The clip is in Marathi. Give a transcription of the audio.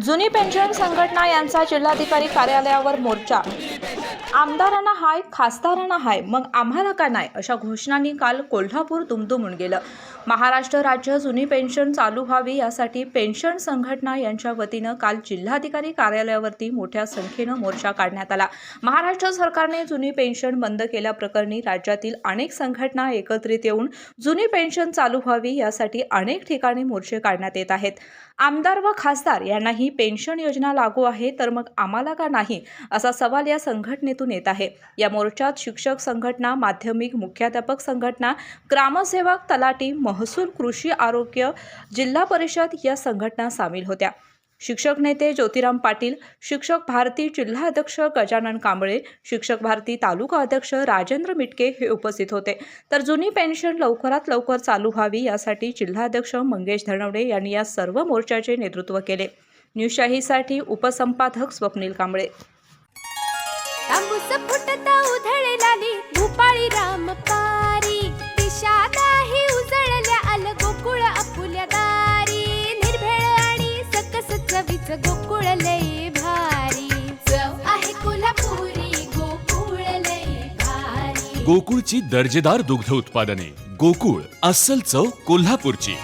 जुनी पेन्शन संघटना यांचा जिल्हाधिकारी कार्यालयावर मोर्चा आमदारांना हाय खासदारांना हाय मग आम्हाला का नाही? अशा घोषणांनी काल कोल्हापूर दुमदुमून गेलं. महाराष्ट्र राज्य जुनी पेन्शन चालू व्हावी यासाठी पेन्शन संघटना यांच्या वतीनं काल जिल्हाधिकारी कार्यालयावरती मोठ्या संख्येनं मोर्चा काढण्यात आला. महाराष्ट्र सरकारने जुनी पेन्शन बंद केल्याप्रकरणी राज्यातील अनेक संघटना एकत्रित येऊन जुनी पेन्शन चालू व्हावी यासाठी अनेक ठिकाणी मोर्चे काढण्यात येत आहेत. आमदार व खासदार यांनाही पेन्शन योजना लागू आहे तर मग आम्हाला का नाही? असा सवाल या संघ संघटनेतून येत आहे. या मोर्चात शिक्षक संघटना माध्यमिक मुख्याध्यापक संघटना ग्रामसेवक तलाटी महसूल कृषी आरोग्य जिल्हा परिषद या संघटना सामील होत्या. शिक्षक नेते ज्योतिराम पाटील शिक्षक भारती जिल्हा अध्यक्ष गजानन कांबळे शिक्षक भारती तालुका अध्यक्ष राजेंद्र मिटके हे उपस्थित होते. तर जुनी पेन्शन लवकरात लवकर चालू व्हावी यासाठी जिल्हाध्यक्ष मंगेश धनवडे यांनी या सर्व मोर्चाचे नेतृत्व केले. न्यूजशाहीसाठी उपसंपादक स्वप्नील कांबळे. तांबूस फुटता उधळलाली भूपाळी राम पारी. दिशा नाही उजळल्या आल गोकुळ आपुल्या दारी. निर्भेळ आणि सकस चवीच गोकुळ लय भारी. चव आहे कोल्हापुरी गोकुळ लय भारी. गोकुळची दर्जेदार दुग्ध उत्पादने. गोकुळ अस्सल चव कोल्हापूरची.